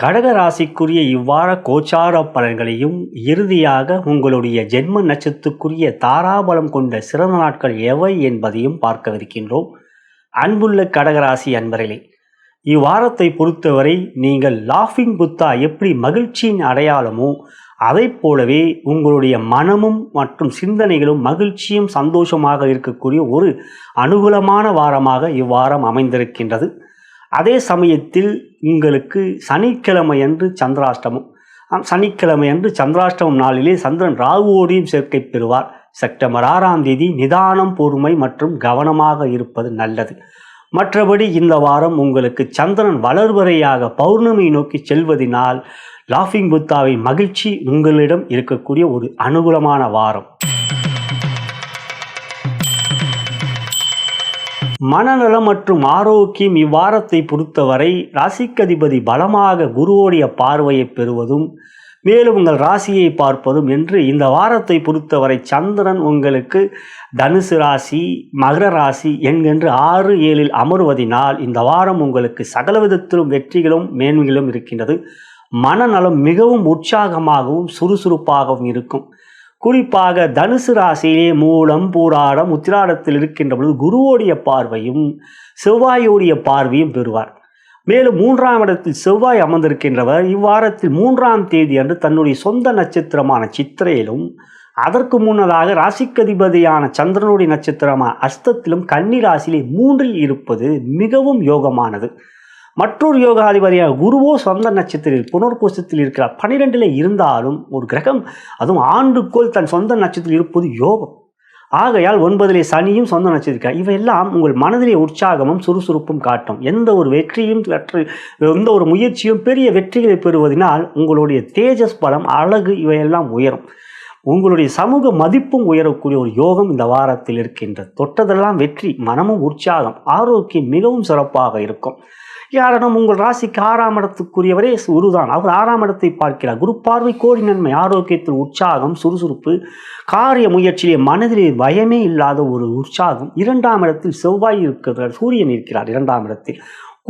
கடக ராசிக்குரிய இவ்வார கோச்சார பலன்களையும் இறுதியாக உங்களுடைய ஜென்ம நட்சத்திற்குரிய தாராபலம் கொண்ட சிறந்த நாட்கள் எவை என்பதையும் பார்க்கவிருக்கின்றோம். அன்புள்ள கடகராசி அன்பர்களே இவ்வாரத்தை பொறுத்தவரை நீங்கள் லாஃபிங் புத்தா எப்படி மகிழ்ச்சியின் அடையாளமோ அதைப் போலவே உங்களுடைய மனமும் மற்றும் சிந்தனைகளும் மகிழ்ச்சியும் சந்தோஷமாக இருக்கக்கூடிய ஒரு அனுகூலமான வாரமாக இவ்வாரம் அமைந்திருக்கின்றது. அதே சமயத்தில் உங்களுக்கு சனிக்கிழமையன்று சந்திராஷ்டமம். சனிக்கிழமை சனிக்கிழமையன்று சந்திராஷ்டமம் நாளிலே சந்திரன் ராகுவோடையும் சேர்க்கை பெறுவார். செப்டம்பர் ஆறாம் தேதி நிதானம் பொறுமை மற்றும் கவனமாக இருப்பது நல்லது. மற்றபடி இந்த வாரம் உங்களுக்கு சந்திரன் வளர்வரையாக பௌர்ணமி நோக்கி செல்வதினால் லாஃபிங் புத்தாவின் மகிழ்ச்சி உங்களிடம் இருக்கக்கூடிய ஒரு அனுகூலமான வாரம். மனநலம் மற்றும் ஆரோக்கியம் இவ்வாரத்தை பொறுத்தவரை ராசிக்கதிபதி பலமாக குருவோடைய பார்வையை பெறுவதும் மேலும் உங்கள் ராசியை பார்ப்பதும் என்று இந்த வாரத்தை பொறுத்தவரை சந்திரன் உங்களுக்கு தனுசு ராசி மகர ராசி என்கின்ற ஆறு ஏழில் அமர்வதினால் இந்த வாரம் உங்களுக்கு சகல விதத்திலும் வெற்றிகளும் மேன்மைகளும் இருக்கின்றது. மனநலம் மிகவும் உற்சாகமாகவும் சுறுசுறுப்பாகவும் இருக்கும். குறிப்பாக தனுசு ராசியிலே மூலம் பூராடம் உத்திராடத்தில் இருக்கின்ற பொழுது குருவோடைய பார்வையும் செவ்வாயோடைய பார்வையும் பெறுவார். மேலும் மூன்றாம் இடத்தில் செவ்வாய் அமர்ந்திருக்கின்றவர். இவ்வாரத்தில் மூன்றாம் தேதி அன்று தன்னுடைய சொந்த நட்சத்திரமான சித்திரையிலும் அதற்கு முன்னதாக ராசிக்கதிபதியான சந்திரனுடைய நட்சத்திரமான அஸ்தத்திலும் கன்னி ராசியிலே மூன்றில் இருப்பது மிகவும் யோகமானது. மற்றொரு யோகாதிபதியாக குருவோ சொந்த நட்சத்திரத்தில் புனர்கோஷத்தில் இருக்கிறார் பனிரெண்டில் இருந்தாலும் ஒரு கிரகம் அதுவும் ஆண்டுக்கோள் தன் சொந்த நட்சத்திரத்தில் இருப்பது யோகம். ஆகையால் ஒன்பதிலே சனியும் சொந்த நட்சத்திரம் இவையெல்லாம் உங்கள் மனதிலே உற்சாகமும் சுறுசுறுப்பும் காட்டும். எந்த ஒரு வெற்றியும் எந்த ஒரு முயற்சியும் பெரிய வெற்றிகளை பெறுவதனால் உங்களுடைய தேஜஸ் பலம் அழகு இவையெல்லாம் உயரும். உங்களுடைய சமூக மதிப்பும் உயரக்கூடிய ஒரு யோகம் இந்த வாரத்தில் இருக்கின்றது. தொட்டதெல்லாம் வெற்றி மனமும் உற்சாகம் ஆரோக்கியம் மிகவும் சிறப்பாக இருக்கும். காரணம் உங்கள் ராசிக்கு ஆறாம் இடத்துக்குரியவரே குருதான் அவர் ஆறாம் இடத்தை பார்க்கிறார். குரு பார்வை கோடி நன்மை ஆரோக்கியத்தில் உற்சாகம் சுறுசுறுப்பு காரிய முயற்சியிலே மனதிலே பயமே இல்லாத ஒரு உற்சாகம். இரண்டாம் இடத்தில் செவ்வாய் இருக்கிறார் சூரியன் இருக்கிறார் இரண்டாம் இடத்தில்.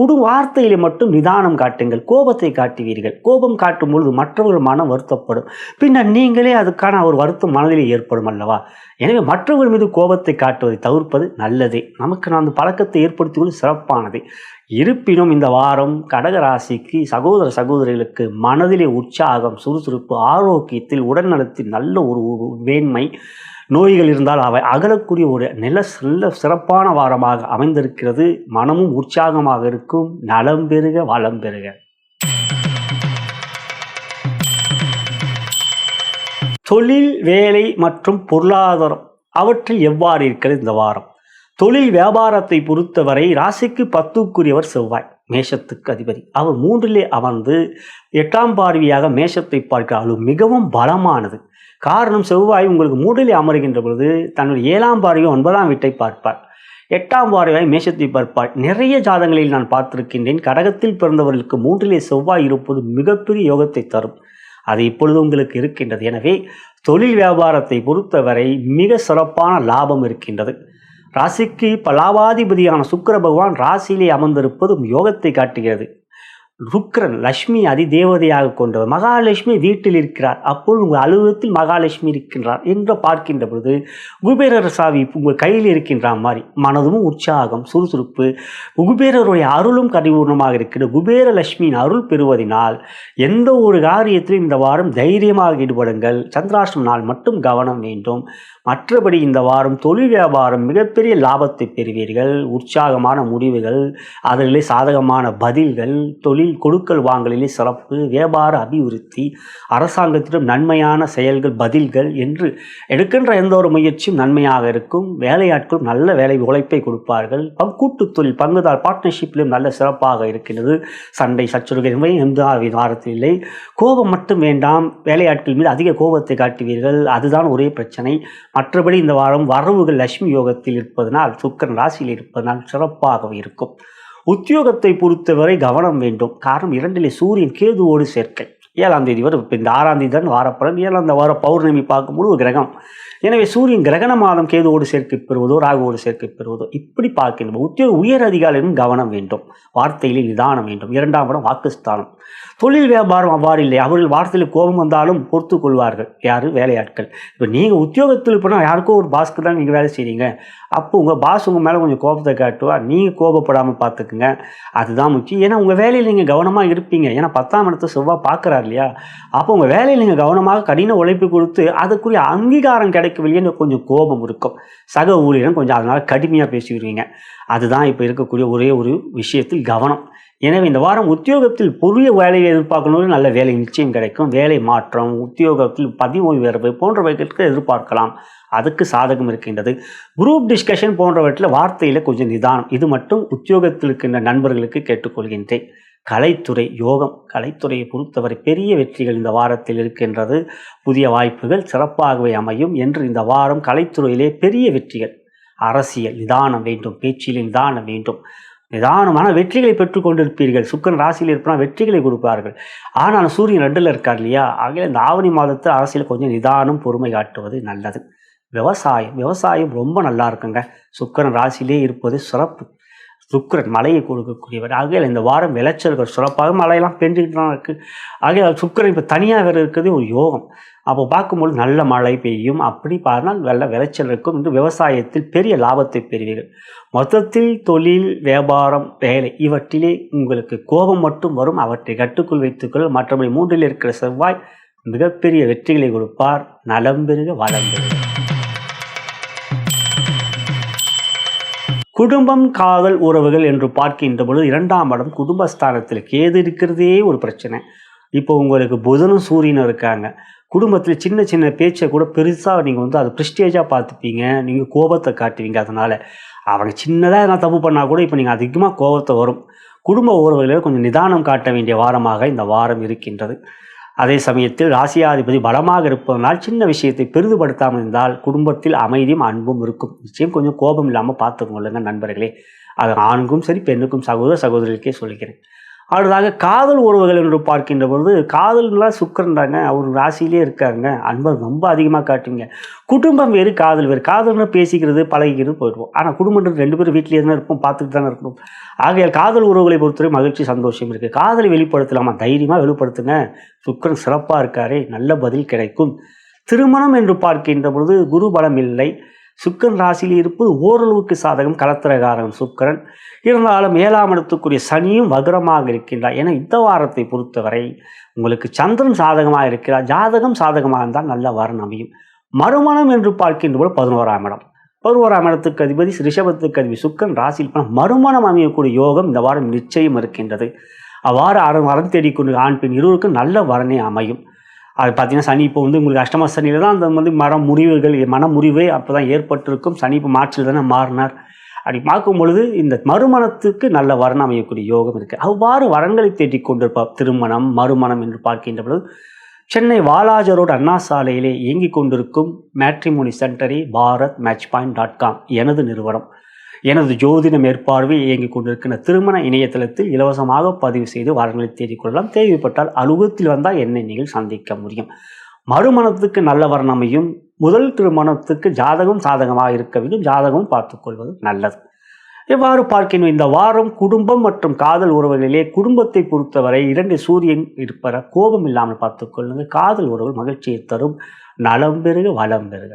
குடு வார்த்தையிலே மட்டும் நிதானம் காட்டுங்கள் கோபத்தை காட்டுவீர்கள். கோபம் காட்டும் பொழுது மற்றவர்கள் மனம் வருத்தப்படும். பின்னர் நீங்களே அதுக்கான ஒரு வருத்தம் மனதிலே ஏற்படும் அல்லவா? எனவே மற்றவர்கள் மீது கோபத்தை காட்டுவதை தவிர்ப்பது நல்லதே. நமக்கு நான் அந்த பழக்கத்தை ஏற்படுத்துவது சிறப்பானது. இருப்பினும் இந்த வாரம் கடக ராசிக்கு சகோதர சகோதரிகளுக்கு மனதிலே உற்சாகம் சுறுசுறுப்பு ஆரோக்கியத்தில் உடல்நலத்தில் நல்ல ஒரு ஒரு மேன்மை நோய்கள் இருந்தால் அவை அகலக்கூடிய ஒரு நில நல்ல சிறப்பான வாரமாக அமைந்திருக்கிறது. மனமும் உற்சாகமாக இருக்கும். நலம் பெறுக வளம் பெறுக தொழில் வேலை மற்றும் பொருளாதாரம் அவற்றில் எவ்வாறு இருக்கிறது இந்த வாரம்? தொழில் வியாபாரத்தை பொறுத்தவரை ராசிக்கு பத்துக்குரியவர் செவ்வாய் மேஷத்துக்கு அதிபதி. அவர் மூன்றிலே அமர்ந்து எட்டாம் பார்வையாக மேஷத்தை பார்க்கிறாலும் மிகவும் பலமானது. காரணம் செவ்வாய் உங்களுக்கு மூடிலே அமருகின்ற பொழுது தன்னுடைய ஏழாம் பார்வை ஒன்பதாம் வீட்டை பார்ப்பார். எட்டாம் பார்வையாய் மேஷத்தை பார்ப்பார். நிறைய ஜாதங்களில் நான் பார்த்திருக்கின்றேன். கடகத்தில் பிறந்தவர்களுக்கு மூன்றிலே செவ்வாய் இருப்பது மிகப்பெரிய யோகத்தை தரும். அது இப்பொழுது உங்களுக்கு இருக்கின்றது. எனவே தொழில் வியாபாரத்தை பொறுத்தவரை மிக சிறப்பான லாபம் இருக்கின்றது. ராசிக்கு பலாவாதிபதியான சுக்கிர பகவான் ராசியிலே அமர்ந்திருப்பது யோகத்தை காட்டுகிறது. ருக்ரன் லக்ஷ்மி அதிதேவதையாக கொண்டவர். மகாலட்சுமி வீட்டில் இருக்கிறார். அப்போது உங்கள் அலுவலகத்தில் மகாலட்சுமி இருக்கின்றார் என்று பார்க்கின்ற பொழுது குபேரர் சாவி உங்கள் கையில் இருக்கின்ற மாதிரி மனதும் உற்சாகம் சுறுசுறுப்பு குபேரருடைய அருளும் கரிபூர்ணமாக இருக்கிற குபேர லட்சுமியின் அருள் பெறுவதனால் எந்த ஒரு காரியத்திலும் இந்த வாரம் தைரியமாக ஈடுபடுங்கள். சந்திராஷ்டம் நாள் மட்டும் கவனம் வேண்டும். மற்றபடி இந்த வாரம் தொழில் வியாபாரம் மிகப்பெரிய லாபத்தை பெறுவீர்கள். உற்சாகமான முடிவுகள் அதிலே சாதகமான பதில்கள் தொழில் கொடுக்கல் வாங்கலிலே சிறப்பு வியாபார அபிவிருத்தி அரசாங்கத்திடம் நன்மையான செயல்கள் பதில்கள் என்று எடுக்கின்ற எந்த ஒரு முயற்சியும் நன்மையாக இருக்கும். வேலையாட்களும் நல்ல வேலை உழைப்பை கொடுப்பார்கள். பங் கூட்டு தொழில் பங்குதார் பார்ட்னர்ஷிப்பிலும் நல்ல சிறப்பாக இருக்கின்றது. சண்டை சச்சுறுகை எந்த வாரத்தில் இல்லை. கோபம் மட்டும் வேண்டாம். வேலையாட்கள் மீது அதிக கோபத்தை காட்டுவீர்கள். அதுதான் ஒரே பிரச்சனை. மற்றபடி இந்த வாரம் வரவுகள் லட்சுமி யோகத்தில் இருப்பதனால் சுக்கரன் ராசியில் இருப்பதனால் சிறப்பாக இருக்கும். உத்தியோகத்தை பொறுத்தவரை கவனம் வேண்டும். காரணம் இரண்டிலே சூரியன் கேதுவோடு சேர்க்கை. ஏழாம் தேதி வரும். இப்போ இந்த ஆறாம் தேதி தான் வாரப்பலன் ஏழாம் இந்த வார பௌர்ணமி பார்க்கும்போது ஒரு கிரகம். எனவே சூரியன் கிரகண மாதம் கேதுவோடு சேர்க்கை பெறுவதோ ராகுவோடு சேர்க்கை பெறுவதோ இப்படி பார்க்கின்றோம். உத்தியோக உயர் அதிகாரிகளும் கவனம் வேண்டும். வார்த்தைகளில் நிதானம் வேண்டும். இரண்டாம் இடம் வாக்குஸ்தானம். தொழில் வியாபாரம் அவ்வாறு இல்லை அவர்கள் வார்த்தையில் கோபம் வந்தாலும் பொறுத்து கொள்வார்கள். யார்? வேலையாட்கள். இப்போ நீங்கள் உத்தியோகத்தில் இப்போ யாருக்கோ ஒரு பாஸ்க்கு தான் நீங்கள் வேலை செய்கிறீங்க அப்போ உங்கள் பாஸ் உங்கள் மேலே கொஞ்சம் கோபத்தை காட்டுவார் நீங்கள் கோபப்படாமல் பார்த்துக்குங்க அதுதான் முக்கியம். ஏன்னா உங்கள் வேலையில் நீங்கள் கவனமாக இருப்பீங்க. ஏன்னா பத்தாம் இடத்த செவ்வாய் பார்க்குறாரு இல்லையா? அப்போ உங்கள் வேலையில் நீங்கள் கவனமாக கடின உழைப்பு கொடுத்து அதுக்குரிய அங்கீகாரம் கிடைக்கவில்லையே கொஞ்சம் கோபம் இருக்கும். சக ஊழியரும் கொஞ்சம் அதனால் கடுமையாக பேசிவிடுவீங்க. அதுதான் இப்போ இருக்கக்கூடிய ஒரே ஒரு விஷயத்தில் கவனம். எனவே இந்த வாரம் உத்தியோகத்தில் புதிய வேலையை எதிர்பார்க்கணும் நல்ல வேலை நிச்சயம் கிடைக்கும். வேலை மாற்றம் உத்தியோகத்தில் பதவி உயர்வு போன்றவைகளுக்கு எதிர்பார்க்கலாம். அதுக்கு சாதகம் இருக்கின்றது. குரூப் டிஸ்கஷன் போன்றவற்றில் வார்த்தையில் கொஞ்சம் நிதானம். இது மட்டும் உத்தியோகத்தில் இருக்கின்ற நண்பர்களுக்கு கேட்டுக்கொள்கின்றேன். கலைத்துறை யோகம். கலைத்துறையை பொறுத்தவரை பெரிய வெற்றிகள் இந்த வாரத்தில் இருக்கின்றது. புதிய வாய்ப்புகள் சிறப்பாகவே அமையும் என்று இந்த வாரம் கலைத்துறையிலே பெரிய வெற்றிகள். அரசியல் நிதானம் வேண்டும். பேச்சில் நிதானம் வேண்டும். நிதானமான வெற்றிகளை பெற்றுக் கொண்டிருப்பீர்கள். சுக்கன் ராசியில் இருப்பனா வெற்றிகளை கொடுப்பார்கள். ஆனால் சூரியன் ரெண்டில் இருக்கார் இல்லையா? ஆகிய இந்த ஆவணி மாதத்தில் அரசியல் கொஞ்சம் நிதானம் பொறுமை காட்டுவது நல்லது. விவசாயம் விவசாயம் ரொம்ப நல்லா இருக்குங்க. சுக்கரன் ராசியிலே இருப்பது சிறப்பு. சுக்கரன் மழையை கொடுக்கக்கூடியவர். ஆகையால் இந்த வாரம் விளைச்சல்கள் சிறப்பாக மழையெல்லாம் பெஞ்சுக்கிட்டு தான் இருக்குது ஆகையால் சுக்கரன் இப்போ தனியாக வேறு இருக்கிறதே ஒரு யோகம். அப்போ பார்க்கும்போது நல்ல மழை பெய்யும். அப்படி பார்த்தால் நல்ல விளைச்சல் இருக்கும். என்று விவசாயத்தில் பெரிய லாபத்தை பெறுவீர்கள். மொத்தத்தில் தொழில் வியாபாரம் வேலை இவற்றிலே உங்களுக்கு கோபம் மட்டும் வரும். அவற்றை கட்டுக்குள் வைத்துக்கொள் மற்றபடி மூன்றில் இருக்கிற செவ்வாய் மிகப்பெரிய வெற்றிகளை கொடுப்பார். நலம் பெருக வளம் பெறுக. குடும்பம் காதல் உறவுகள் என்று பார்க்கின்ற பொழுது இரண்டாம் இடம் குடும்பஸ்தானத்தில் கேது இருக்கிறதே ஒரு பிரச்சனை. இப்போ உங்களுக்கு புதனும் சூரியனும் இருக்காங்க. குடும்பத்தில் சின்ன சின்ன பேச்சை கூட பெருசாக நீங்கள் வந்து அதை ப்ரிஸ்டேஜாக பார்த்துப்பீங்க. நீங்கள் கோபத்தை காட்டுவீங்க அதனால். அவங்க சின்னதாக எதனா தப்பு பண்ணால் கூட இப்போ நீங்கள் அதிகமாக கோபத்தை வரும். குடும்ப உறவுகளில் கொஞ்சம் நிதானம் காட்ட வேண்டிய வாரமாக இந்த வாரம் இருக்கின்றது. அதே சமயத்தில் ராசியாதிபதி பலமாக இருப்பதனால் சின்ன விஷயத்தை பெரிதுபடுத்தாமல் இருந்தால் குடும்பத்தில் அமைதியும் அன்பும் இருக்கும். நிச்சயம் கொஞ்சம் கோபம் இல்லாமல் பார்த்துக்கொள்ளுங்க நண்பர்களே. அது ஆணுக்கும் சரி பெண்ணுக்கும் சகோதர சகோதரிகளுக்கே சொல்லிக்கிறேன். அடுத்ததாக காதல் உறவுகள் என்று பார்க்கின்ற பொழுது காதல்களாக சுக்கரன்றாங்க. அவர் ராசியிலே இருக்காருங்க. அன்பை ரொம்ப அதிகமாக காட்டுவீங்க குடும்பம் வேறு காதல் வேறு. காதல்னு பேசிக்கிறது பழகிக்கிறது போயிடுவோம். ஆனால் குடும்பம் ரெண்டு பேரும் வீட்டிலேயே தானே இருப்போம் பார்த்துட்டு தானே இருக்கணும். ஆகையால் காதல் உறவுகளை பொறுத்தவரை மகிழ்ச்சி சந்தோஷம் இருக்குது காதலை வெளிப்படுத்தலாமா? தைரியமாக வெளிப்படுத்துங்க. சுக்கரன் சிறப்பாக இருக்காரே. நல்ல பதில் கிடைக்கும். திருமணம் என்று பார்க்கின்ற பொழுது குரு பலம் இல்லை. சுக்கரன் ராசியில் இருப்பது ஓரளவுக்கு சாதகம் கலத்திரகாரகம் சுக்கரன். இருந்தாலும் ஏழாம் இடத்துக்குரிய சனியும் வக்ரமாக இருக்கின்றார். என இந்த வாரத்தை பொறுத்தவரை உங்களுக்கு சந்திரன் சாதகமாக இருக்கிறார். ஜாதகம் சாதகமாக இருந்தால் நல்ல வரன் அமையும். மறுமணம் என்று பார்க்கின்ற போது பதினோராம் இடம். பதினோராம் இடத்துக்கு அதிபதி ரிஷபத்துக்கு அதிபதி சுக்கன் ராசியில் போனால் மறுமணம் அமையக்கூடிய யோகம் இந்த வாரம் நிச்சயம் இருக்கின்றது. அவ்வாறு அறம் வரம் தேடிக்கொண்டு ஆண் பெண் இருவருக்கும் நல்ல வரனே அமையும். அது பார்த்தீங்கன்னா சனி இப்போ வந்து உங்களுக்கு அஷ்டம சனியில் தான் அந்த வந்து மரம் முறிவுகள் மன முறிவே அப்போ தான் ஏற்பட்டிருக்கும். சனி இப்போ மார்ச்சில் தானே மாறினார். அப்படி பார்க்கும் பொழுது இந்த மறுமணத்துக்கு நல்ல வரன் அமையக்கூடிய யோகம் இருக்குது அவ்வாறு வரன்களை தேடிக் கொண்டிருப்பார் திருமணம் மறுமணம் என்று பார்க்கின்ற பொழுது சென்னை வாலாஜ ரோடு அண்ணா சாலையிலே இயங்கிக் கொண்டிருக்கும் matrimony சென்டரி Bharat match point dot com எனது நிறுவனம். எனது ஜோதிட மேற்பார்வை இயங்கிக் கொண்டிருக்கிற திருமண இணையதளத்தில் இலவசமாக பதிவு செய்து வரன்களை தேடிக்கொள்ளலாம் தேவைப்பட்டால் அலுவலகத்தில் வந்தால் என்னை நீங்கள் சந்திக்க முடியும். மறுமணத்துக்கு நல்ல வர்ணமையும் முதல் திருமணத்துக்கு ஜாதகம் சாதகமாக இருக்க வேண்டும். ஜாதகம் பார்த்துக்கொள்வது நல்லது. எவ்வாறு பார்க்கணும் இந்த வாரம் குடும்பம் மற்றும் காதல் உறவுகளிலே குடும்பத்தை பொறுத்தவரை இரண்டு சூரியன் இருப்பற கோபம் இல்லாமல் பார்த்துக்கொள்ளுங்கள் காதல் உறவு மகிழ்ச்சியை தரும். நலம் பெருக வளம் பெறுக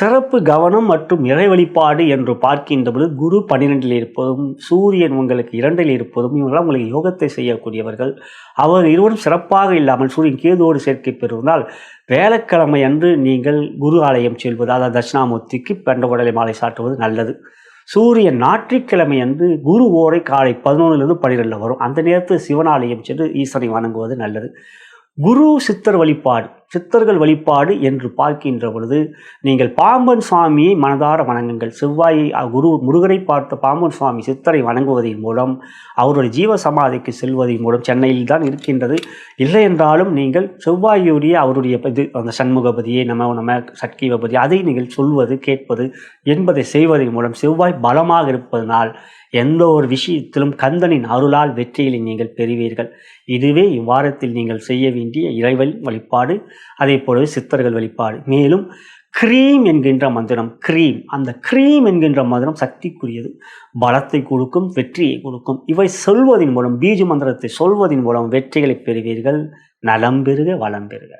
சிறப்பு கவனம் மற்றும் இறை வழிபாடு என்று பார்க்கின்ற பொழுது குரு பன்னிரெண்டில் இருப்பதும் சூரியன் உங்களுக்கு இரண்டில் இருப்பதும் இவங்களாம் உங்களுக்கு யோகத்தை செய்யக்கூடியவர்கள். அவர் இருவரும் சிறப்பாக இல்லாமல் சூரியன் கேதுவோடு சேர்க்கை பெறுவதால் வேலைக்கிழமை அன்று நீங்கள் குரு ஆலயம் செல்வது அதாவது தட்சிணாமூர்த்திக்கு பெண்ட உடலை மாலை சாட்டுவது நல்லது. சூரியன் ஞாயிற்றுக்கிழமை அன்று குரு ஓரை காலை பதினொன்றுலேருந்து பன்னிரெண்டில் வரும். அந்த நேரத்தில் சிவனாலயம் சென்று ஈஸ்வரை வணங்குவது நல்லது. குரு சித்தர் வழிபாடு. சித்தர்கள் வழிபாடு என்று பார்க்கின்ற பொழுது நீங்கள் பாம்பன் சுவாமியை மனதார வணங்குங்கள். செவ்வாயை குரு முருகனை பார்த்த பாம்பன் சுவாமி சித்தரை வணங்குவதன் மூலம் அவருடைய ஜீவ சமாதிக்கு செல்வதன் மூலம் சென்னையில் தான் இருக்கின்றது. இல்லை என்றாலும் நீங்கள் செவ்வாயுடைய அவருடைய இது அந்த சண்முகபதியை நம்ம நம்ம சட்கீவபதி அதை நீங்கள் சொல்வது கேட்பது என்பதை செய்வதன் மூலம் செவ்வாய் பலமாக இருப்பதனால் எந்த ஒரு விஷயத்திலும் கந்தனின் அருளால் வெற்றிகளை நீங்கள் பெறுவீர்கள். இதுவே இவ்வாரத்தில் நீங்கள் செய்ய வேண்டிய இறைவன் வழிபாடு அதே போலவே சித்தர்கள் வழிபாடு. மேலும் க்ரீம் என்கின்ற மந்திரம் க்ரீம் அந்த க்ரீம் என்கின்ற மந்திரம் சக்திக்குரியது. பலத்தை கொடுக்கும் வெற்றியை கொடுக்கும். இவை சொல்வதன் மூலம் பீஜ மந்திரத்தை சொல்வதன் மூலம் வெற்றிகளை பெறுவீர்கள். நலம் பெறுக வளம் பெறுக.